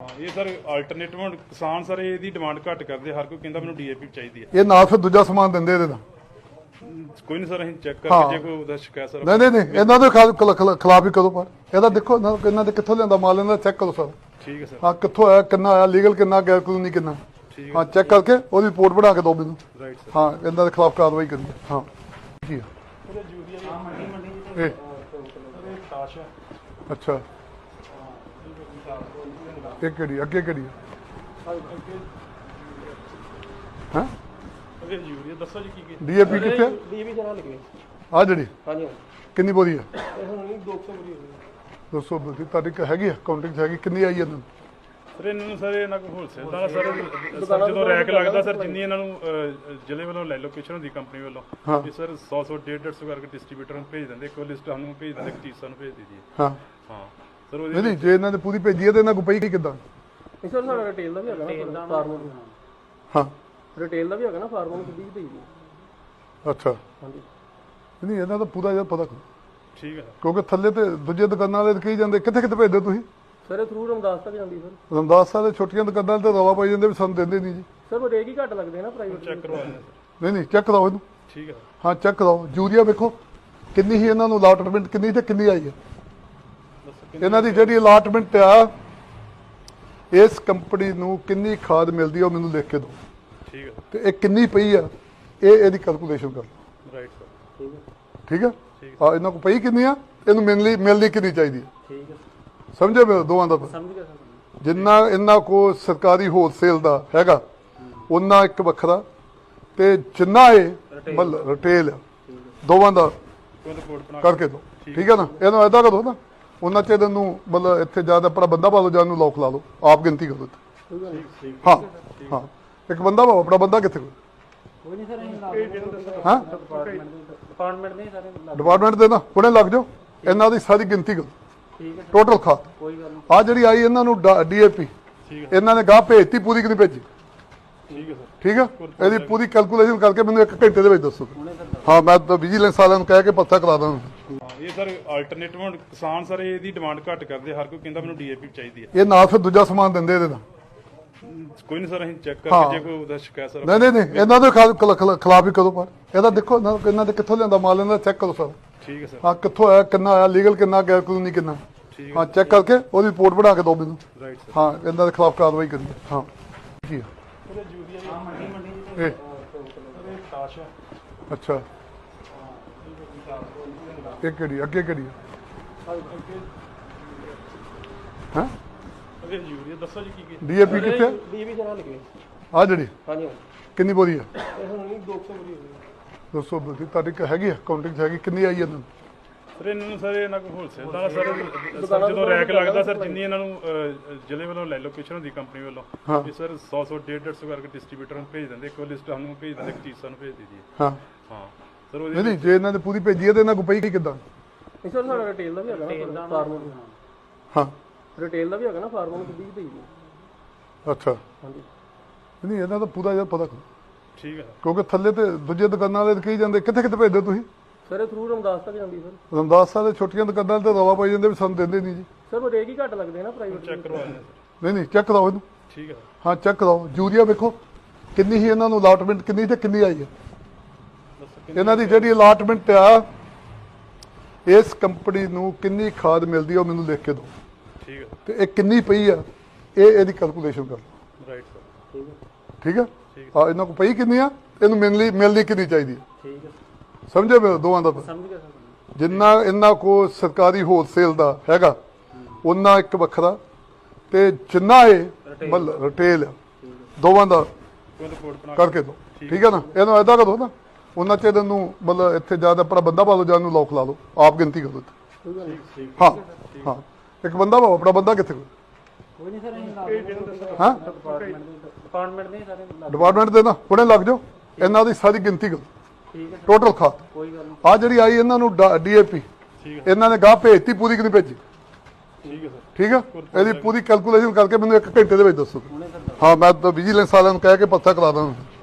ਇਹ sir alternative ਕਿਸਾਨ sir ਇਹਦੀ ਡਿਮਾਂਡ ਘੱਟ ਕਰਦੇ ਹਰ ਕੋਈ ਕਹਿੰਦਾ ਮੈਨੂੰ ਡੀਏਪੀ ਚਾਹੀਦੀ ਹੈ। ਇਹ ਨਾਲ ਫਿਰ ਦੂਜਾ ਸਮਾਨ ਦਿੰਦੇ ਇਹਦੇ ਨਾਲ ਕੋਈ ਨਹੀਂ ਸਰ ਅਸੀਂ ਚੈੱਕ। ਕਰਕੇ ਜੇ ਕੋਈ ਉਹਦਾ ਸ਼ਿਕਾਇਤ ਸਰ ਨਹੀਂ ਨਹੀਂ ਨਹੀਂ ਇਹਨਾਂ ਦੇ ਖਿਲਾ- ਖਿਲਾ- ਖਿਲਾ- ਖਿਲਾਫ ਹੀ ਕਦੋਂ ਪਰ। ਇਹਦਾ ਦੇਖੋ ਇਹਨਾਂ ਇਹਨਾਂ ਦੇ ਕਿੱਥੋਂ ਲਿਆਂਦਾ ਮਾਲ ਇਹਨਾਂ ਦਾ ਚੈੱਕ ਕਰੋ ਸਰ। ਠੀਕ ਹੈ ਸਰ। ਹਾਂ ਕਿੱਥੋਂ ਆਇਆ ਕਿੰਨਾ ਆਇਆ ਲੀਗਲ ਕਿੰਨਾ ਗੈਰ ਕਾਨੂੰਨੀ ਕਿੰਨਾ। ਠੀਕ ਹਾਂ ਚੈੱਕ ਕਰਕੇ ਉਹਦੀ ਰਿਪੋਰਟ ਬਣਾ ਕੇ ਦਿਓ ਮੈਨੂੰ। ਰਾਈਟ ਸਰ ਹਾਂ ਇਹਨਾਂ ਦੇ ਖਿਲਾਫ ਕਾਰਵਾਈ ਕਰੀਏ। ਹਾਂ। ਕੀ ਆ ਇਹ ਤਾਸ਼ ਹੈ। ਅੱਛਾ। ਇਹ ਕਿਹੜੀ ਅੱਗੇ ਕਿਹੜੀ ਹਾਂ? ਇਹ ਯੂਰੀਆ ਦੱਸੋ ਜੀ ਕੀ ਕੀ ਡੀਏਪੀ ਕਿੱਥੇ ਆ? ਡੀਵੀ ਜਰਾ ਲਿਖੇ ਆਹ ਜਿਹੜੀ? ਹਾਂਜੀ ਕਿੰਨੀ ਬੋਰੀ ਹੈ ਇਹ ਹੁਣ ਨਹੀਂ 200 ਬਰੀ ਹੋ। ਗਈ ਦੱਸੋ ਬੋਰੀ। ਤੁਹਾਡੀ ਕ- ਹੈਗੀ ਆ? ਕਾਊਂਟਿੰਗ 'ਚ ਹੈਗੀ? ਕਿੰਨੀ ਆਈ ਇਹਨਾਂ ਨੂੰ? ਸਰ ਇਹਨਾਂ ਨੂੰ ਸਰ ਇਹਨਾਂ ਕੋਲ ਹੋਲਸੇਲ ਦਾ ਸਰ ਜਦੋਂ ਰੈਕ ਲੱਗਦਾ ਸਰ ਜਿੰਨੀ ਇਹਨਾਂ ਨੂੰ ਜ਼ਿਲ੍ਹੇ ਵੱਲੋਂ ਲੈ ਲੋਕੇਸ਼ਨ ਹੁੰਦੀ ਕੰਪਨੀ ਵੱਲੋਂ। ਵੀ ਸਰ 100 100 150 150 ਕਰਕੇ ਡਿਸਟ੍ਰੀਬਿਊਟਰ ਨੂੰ ਭੇਜ ਦਿੰਦੇ ਇੱਕ ਲਿਸਟ ਸਾਨੂੰ ਭੇਜ ਦਿੰਦੇ ਇੱਕ ਚੀਜ਼ ਸਾਨੂੰ ਭੇਜ ਦਿੰਦੀ ਹੈ। ਹਾਂ। ਹਾਂ। ਸਰ ਨਹੀਂ ਨਹੀਂ ਜੇ ਇਹਨਾਂ ਨੇ ਪੂਰੀ ਭੇਜੀ ਹੈ ਤੇ ਇਹਨਾਂ ਕੋ ਪਈ ਕੀ ਕਿਦਾਂ? ਸਾਡਾ ਰਿਟੇਲ ਦਾ ਵੀ ਹੈਗਾ ਨਾ ਫਾਰਮਰ ਹਾਂ। ਰਿਟੇਲ ਦਾ ਵੀ ਹੈਗਾ ਨਾ ਫਾਰਮਰ ਨੂੰ ਕਿੱਡੀ ਭੇਜੀ ਦੀ ਅੱਛਾ। ਹਾਂਜੀ। ਨਹੀਂ ਇਹਨਾਂ ਦਾ ਪੂਰਾ ਜਿਹਾ ਪਤਾ ਕਰੋ। ਠੀਕ ਹੈ। ਕਿਉਂਕਿ ਥੱਲੇ ਤੇ ਦੂਜੇ ਦੁਕਾਨਾਂ ਵਾਲੇ ਕਹੀ ਜਾਂਦੇ ਕਿੱਥੇ ਕਿੱਥੇ ਭੇਜਦੇ ਤੁਸੀਂ? ਸਰ ਇਹ ਥਰੂ ਰਮਦਾਸ ਤੱਕ ਜਾਂਦੀ ਸਰ। ਰਮਦਾਸ ਸਾਹਿਬ ਦੇ ਛੋਟੀਆਂ ਦੁਕਾਨਾਂ ਵਾਲੇ ਤੇ ਰਵਾ ਪਾਈ ਜਾਂਦੇ ਵੀ ਸਾਨੂੰ ਦਿੰਦੇ ਨਹੀਂ ਜੀ। ਸਰ ਉਹ ਹੀ ਘੱਟ ਲੱਗਦੇ ਨਾ ਪ੍ਰਾਈਵੇਟ ਚੈੱਕ ਕਰਵਾ ਨਹੀਂ ਨਹੀਂ ਚੈੱਕ ਕਰਾਓ ਇਹਨੂੰ। ਠੀਕ ਹੈ। ਹਾਂ ਚੈੱਕ ਕਰਾਓ। ਯੂਰੀਆ ਵੇਖੋ ਕਿੰਨੀ ਹੀ ਇਹਨਾਂ ਨੂੰ ਅਲਾਟਮੈਂਟ ਕਿੰਨੀ ਤੇ ਕਿੰਨੀ ਆਈ ਹੈ। ਇਹਨਾਂ ਦੀ ਜਿਹੜੀ ਅਲਾਟਮੈਂਟ ਆ ਇਸ ਕੰਪਨੀ ਨੂੰ ਕਿੰਨੀ ਖਾਦ ਮਿਲਦੀ ਆ ਉਹ ਮੈਨੂੰ ਲਿਖ ਕੇ ਦਿਓ। ਠੀਕ ਹੈ ਤੇ ਇਹ ਕਿੰਨੀ ਪਈ ਆ ਇਹ ਇਹਦੀ ਕੈਲਕੂਲੇਸ਼ਨ ਕਰ ਲਓ। ਰਾਈਟ ਸਰ ਠੀਕ ਹੈ ਠੀਕ ਆ? ਇਹਨਾਂ ਕੋ ਪਈ ਕਿੰਨੀ ਆ? ਇਹਨੂੰ ਮਿਲਣੀ ਮਿਲਣੀ ਕਿੰਨੀ ਚਾਹੀਦੀ ਹੈ ਠੀਕ ਹੈ ਸਮਝੇ ਮੇਰੇ ਦੋਵਾਂ ਦਾ? ਸਮਝ ਗਿਆ ਸਰ। ਜਿੰਨਾ ਇਹਨਾਂ ਕੋ ਸਰਕਾਰੀ ਹੋਲਸੇਲ ਦਾ ਹੈਗਾ ਉਹਨਾਂ ਇੱਕ ਵੱਖਰਾ। ਤੇ ਜਿੰਨਾ ਇਹ ਮਤਲਬ ਰਿਟੇਲ ਆ, ਦੋਵਾਂ ਦਾ ਕੋਈ ਰਿਪੋਰਟ ਬਣਾ ਕਰਕੇ ਦੋ ਠੀਕ ਹੈ ਨਾ? ਇਹਨੂੰ ਐਦਾਂ ਕਰੋ ਨਾ ਉਹਨਾਂ ਚ ਇਹਨੂੰ ਮਤਲਬ ਇੱਥੇ ਜ਼ਿਆਦਾ ਆਪਣਾ ਬੰਦਾ ਪਾ ਲਓ ਜਾਂ ਨੂੰ ਲੋਕ ਲਾ ਲਓ। ਆਪ ਗਿਣਤੀ ਕਰੋ ਇੱਥੇ। ਹੈ ਹਾਂ। ਹਾਂ ਇੱਕ ਬੰਦਾ ਪਾਓ ਆਪਣਾ ਬੰਦਾ ਕਿੱਥੇ ਕੋਈ ਕੋਈ ਨਹੀਂ ਸਰ ਅਸੀਂ ਹਾਂ? ਡਿਪਾਰਟਮੈਂਟ ਦੇ ਸਾਰੇ ਲੱਗ- ਡਿਪਾਰਟਮੈਂਟ ਦੇ ਨਾ ਹੁਣੇ ਲੱਗ ਜਾਓ। ਇਹਨਾਂ ਦੀ ਸਾਰੀ ਗਿਣਤੀ ਕਰੋ। ਠੀਕ ਹੈ ਟੋਟਲ ਖਾਤ। ਕੋਈ ਗੱਲ ਨਹੀਂ। ਆ ਜਿਹੜੀ ਆਈ ਇਹਨਾਂ ਨੂੰ ਡੀਏਪੀ ਠੀਕ ਇਹਨਾਂ ਨੇ ਗਾਹ ਭੇਜਤੀ ਪੂਰੀ ਕਿ ਨਹੀਂ ਭੇਜੀ? ਠੀਕ ਹੈ ਸਰ। ਠੀਕ ਆ? ਇਹਦੀ ਪੂਰੀ ਕੈਲਕੂਲੇਸ਼ਨ ਕਰਕੇ ਮੈਨੂੰ ਇੱਕ ਘੰਟੇ ਦੇ ਵਿੱਚ ਦੱਸੋ। ਹਾਂ ਮੈਂ ਤਾਂ ਵਿਜੀਲੈਂਸ ਵਾਲਿਆਂ ਨੂੰ ਕਹਿ ਕੇ ਪੱਤਾ ਕਰਾ ਦਾਂ ਹਾਂ, ਇਹ ਸਰ ਆਲਟਰਨੇਟਿਵ ਕਿਸਾਨ ਸਰ ਇਹਦੀ ਡਿਮਾਂਡ ਘੱਟ ਕਰਦੇ ਹਰ ਕੋਈ ਕਹਿੰਦਾ ਮੈਨੂੰ ਡੀਏਪੀ ਚਾਹੀਦੀ ਹੈ। ਇਹ ਨਾਲ ਫਿਰ ਦੂਜਾ ਸਮਾਨ ਦਿੰਦੇ ਇਹਦੇ ਨਾਲ ਕੋਈ ਨਹੀਂ ਸਰ ਅਸੀਂ ਚੈੱਕ ਹਾਂ। ਕਰਕੇ ਜੇ ਕੋਈ ਉਹਦਾ ਸ਼ਿਕਾਇਤ ਸਰ ਨਹੀਂ ਨਹੀਂ ਨਹੀਂ ਇਹਨਾਂ ਦੇ ਖਿਲਾ- ਖਿਲਾ- ਖਿਲਾ- ਖਿਲਾਫ ਹੀ ਕਦੋਂ ਪਰ। ਇਹਦਾ ਦੇਖੋ ਇਹਨਾਂ ਇਹਨਾਂ ਦੇ ਕਿੱਥੋਂ ਲਿਆਂਦਾ ਮਾਲ ਇਹਨਾਂ ਦਾ ਚੈੱਕ ਕਰੋ ਸਰ। ਠੀਕ ਹੈ ਸਰ। ਹਾਂ ਕਿੱਥੋਂ ਆਇਆ ਕਿੰਨਾ ਆਇਆ ਲੀਗਲ ਕਿੰਨਾ ਗੈਰ ਕਾਨੂੰਨੀ ਕਿੰਨਾ। ਠੀਕ ਹਾਂ ਚੈੱਕ ਕਰਕੇ ਉਹਦੀ ਰਿਪੋਰਟ ਬਣਾ ਕੇ ਦਿਓ ਮੈਨੂੰ। ਰਾਈਟ ਸਰ ਹਾਂ ਇਹਨਾਂ ਦੇ ਖਿਲਾਫ ਕਾਰਵਾਈ ਕਰੀਏ। ਹਾਂ। ਕੀ ਆ ਉਹਦੇ ਯੂਰੀਆ ਇਹ। ਹੈ। ਅੱਛਾ। ਇਹ ਕਿਹੜੀ ਅੱਗੇ ਕਿਹੜੀ ਹਾਂ? ਉਹਦੇ ਯੂਰੀਆ ਦੱਸੋ ਜੀ ਕੀ ਕੀ ਡੀਏਪੀ ਕਿੱਥੇ ਆ? ਡੀਵੀ ਜਰਾ ਲਿਖੇ ਆਹ ਜਿਹੜੀ? ਹਾਂਜੀ ਕਿੰਨੀ ਬੋਰੀ ਹੈ ਇਹ ਹੁਣ ਨਹੀਂ 200 ਬਰੀ ਹੋ ਗਈ ਦੱਸੋ ਬੋਰੀ। ਤੁਹਾਡੀ ਕ- ਹੈਗੀ ਆ? ਕਾਊਂਟਿੰਗ ਹੈਗੀ? ਕਿੰਨੀ ਆਈ ਇਹਨਾਂ ਨੂੰ? ਸਰ ਇਹਨਾਂ ਨੂੰ ਸਰ ਇਹਨਾਂ ਕੋਲ ਹੋਲਸੇਲ ਦਾ ਸਰ ਸਰ ਜਦੋਂ ਰੈਕ ਲੱਗਦਾ ਸਰ ਜਿੰਨੀ ਇਹਨਾਂ ਨੂੰ ਜ਼ਿਲ੍ਹੇ ਵੱਲੋਂ ਲੈ ਲੋਕੇਸ਼ਨ ਹੁੰਦੀ ਕੰਪਨੀ ਵੱਲੋਂ ਹਾਂ। ਵੀ ਸਰ 100 100 150 ਕਰਕੇ ਡਿਸਟ੍ਰੀਬਿਊਟਰ ਨੂੰ ਭੇਜ ਦਿੰਦੇ ਇੱਕ ਲਿਸਟ ਸਾਨੂੰ ਭੇਜ ਦਿੰਦੇ ਇੱਕ ਚੀਜ਼ ਸਾਨੂੰ ਭੇਜ ਦਿੰਦੀ ਹੈ ਹਾਂ। ਹਾਂ। ਸਰ ਨਹੀਂ ਉਹਦੀ ਨਹੀਂ ਜੇ ਇਹਨਾਂ ਨੇ ਪੂਰੀ ਭੇਜੀ ਹੈ ਤੇ ਇਹਨਾਂ ਕੋ ਪਈ ਕੀ ਕਿਦਾਂ? ਨਹੀਂ ਸਰ ਸਾਡਾ ਰਿਟੇਲ ਦਾ ਵੀ ਹੈਗਾ ਨਾ ਫਾਰਮਰ ਨੂੰ। ਹਾਂ। ਰਿਟੇਲ ਦਾ ਵੀ ਹੈਗਾ ਨਾ ਫਾਰਮਰ ਨੂੰ ਕਿੱਡੀ ਭੇਜੀ ਦੀ ਅੱਛਾ। ਹਾਂਜੀ। ਨਹੀਂ ਇਹਨਾਂ ਦਾ ਪੂਰਾ ਜਿਹਾ ਪਤਾ ਕਰੋ। ਠੀਕ ਹੈ। ਕਿਉਂਕਿ ਥੱਲੇ ਤੇ ਦੂਜੇ ਦੁਕਾਨਾਂ ਵਾਲੇ ਕਹੀ ਜਾਂਦੇ ਕਿੱਥੇ ਕਿੱਥੇ ਭੇਜਦੇ ਤੁਸੀਂ? ਸਰ ਇਹ ਥਰੂ ਰਮਦਾਸ ਤੱਕ ਜਾਂਦੀ ਸਰ। ਰਮਦਾਸ ਸਾਹਿਬ ਦੇ ਛੋਟੀਆਂ ਦੁਕਾਨਾਂ ਵਾਲੇ ਤੇ ਰਵਾ ਪਾਈ ਜਾਂਦੇ ਵੀ ਸਾਨੂੰ ਦਿੰਦੇ ਨਹੀਂ ਜੀ। ਸਰ ਉਹ ਰੇਟ ਹੀ ਘੱਟ ਲੱਗਦੇ ਨਾ ਪ੍ਰਾਈਵੇਟ ਚੈੱਕ ਕਰਵਾ ਲੈਂਦੇ ਸਰ। ਨਹੀਂ ਨਹੀਂ ਚੈੱਕ ਕਰਾਓ ਇਹਨੂੰ। ਠੀਕ ਹੈ। ਹਾਂ ਚੈੱਕ ਕਰਾਓ। ਯੂਰੀਆ ਵੇਖੋ ਕਿੰਨੀ ਹੀ ਇਹਨਾਂ ਨੂੰ ਅਲਾਟਮੈਂਟ ਕਿੰਨੀ ਤੇ ਕਿੰਨੀ ਆਈ ਹੈ। ਇਹਨਾਂ ਦੀ ਜਿਹੜੀ ਅਲਾਟਮੈਂਟ ਆ ਇਸ ਕੰਪਨੀ ਨੂੰ ਕਿੰਨੀ ਖਾਦ ਮਿਲਦੀ ਆ ਉਹ ਮੈਨੂੰ ਲਿਖ ਕੇ ਦਿਓ। ਠੀਕ ਹੈ ਤੇ ਇਹ ਕਿੰਨੀ ਪਈ ਆ ਇਹ ਇਹਦੀ ਕੈਲਕੂਲੇਸ਼ਨ ਕਰ ਲਓ। ਰਾਈਟ ਸਰ ਠੀਕ ਹੈ ਠੀਕ ਆ? ਇਹਨਾਂ ਕੋ ਪਈ ਕਿੰਨੀ ਆ? ਇਹਨੂੰ ਮਿਲਣੀ ਮਿਲਣੀ ਕਿੰਨੀ ਚਾਹੀਦੀ ਹੈ ਠੀਕ ਹੈ ਸਮਝੇ ਮੇਰੇ ਦੋਵਾਂ ਦਾ? ਸਮਝ ਗਿਆ ਸਰ ਜਿੰਨਾ ਇਹਨਾਂ ਕੋ ਸਰਕਾਰੀ ਹੋਲਸੇਲ ਦਾ ਹੈਗਾ ਉਹਨਾਂ ਇੱਕ ਵੱਖਰਾ। ਤੇ ਜਿੰਨਾ ਇਹ ਮਤਲਬ ਰਿਟੇਲ ਆ, ਦੋਵਾਂ ਦਾ ਕੋਈ ਰਿਪੋਰਟ ਬਣਾ ਕਰਕੇ ਦੋ ਠੀਕ ਹੈ ਨਾ? ਇਹਨੂੰ ਐਦਾਂ ਕਰੋ ਨਾ। ਉਹਨਾਂ ਚ ਇਹਨੂੰ ਮਤਲਬ ਇੱਥੇ ਜ਼ਿਆਦਾ ਆਪਣਾ ਬੰਦਾ ਪਾ ਲਓ ਜਾਂ ਨੂੰ ਲੋਕ ਲਾ ਲਓ ਆਪ ਗਿਣਤੀ ਕਰੋ ਇੱਥੇ। ਠੀਕ ਹੈ ਹਾਂ। ਇੱਕ ਬੰਦਾ ਪਾਓ ਆਪਣਾ ਬੰਦਾ ਕਿੱਥੇ ਕੋਈ ਨਹੀਂ ਸਰ ਅਸੀਂ ਹਾਂ। ਡਿਪਾਰਟਮੈਂਟ ਦੇ ਸਾਰੇ ਲੱਗ- ਡਿਪਾਰਟਮੈਂਟ ਦੇ ਨਾ ਹੁਣੇ ਲੱਗ ਜਾਓ। ਇਹਨਾਂ ਦੀ ਸਾਰੀ ਗਿਣਤੀ ਕਰੋ। ਠੀਕ ਹੈ ਟੋਟਲ ਖਾਤ ਕੋਈ ਗੱਲ ਨਹੀਂ। ਆ ਜਿਹੜੀ ਆਈ ਇਹਨਾਂ ਨੂੰ ਡੀਏਪੀ ਠੀਕ ਇਹਨਾਂ ਨੇ ਗਾਹ ਭੇਜਤੀ ਪੂਰੀ ਕਿ ਨਹੀਂ ਭੇਜੀ? ਠੀਕ ਹੈ ਸਰ। ਠੀਕ ਆ ਇਹਦੀ ਪੂਰੀ ਕੈਲਕੂਲੇਸ਼ਨ ਕਰਕੇ ਮੈਨੂੰ ਇੱਕ ਘੰਟੇ ਦੇ ਵਿੱਚ ਦੱਸੋ। ਹਾਂ ਮੈਂ ਤਾਂ ਵਿਜੀਲੈਂਸ ਵਾਲਿਆਂ ਨੂੰ ਕਹਿ ਕੇ ਪੱਤਾ ਕਰਾ ਦਾਂ